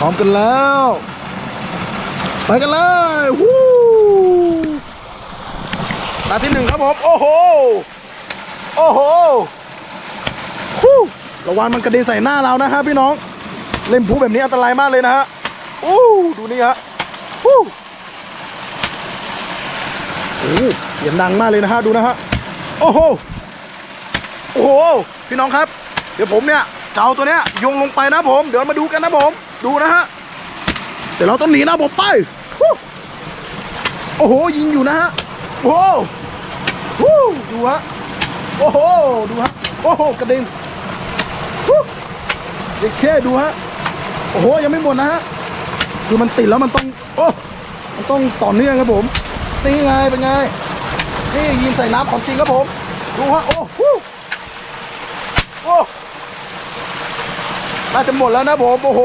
พร้อมกันแล้ว ไปกันเลยวู้ตาที่หนึ่งครับผม โอ้โห โอ้โหฮู้ระวังมันกระเด็นใส่หน้าเรานะฮะพี่น้อง เล่นพลุแบบนี้อันตรายมากเลยนะฮะอู้ดูนี่ฮะฮู้โอ้เสียงดังมากเลยนะฮะดูนะฮะ โอ้โห โอ้โห พี่น้องครับ เดี๋ยวผมเนี่ย เอาตัวเนี้ยโยงลงไปนะผม เดี๋ยวมาดูกันนะผม ดูนะฮะเดี๋ยวเราต้องหนีนะผมไปโอ้โหยิงอยู่นะฮะโอ้โหดูฮะโอ้โหดูฮะโอ้โหกระเด็นฮู้เด็กแค่ดูฮะโอ้โหยังไม่หมดนะฮะคือมันติดแล้วมันต้องโอ้มันต้องต่อเนื่องครับผมนี่ไงเป็นไงนี่ยิงใส่น้ำของจริงครับผมดูฮะโอ้โหโอ้ น่าจะหมดแล้วนะผมโอ้โห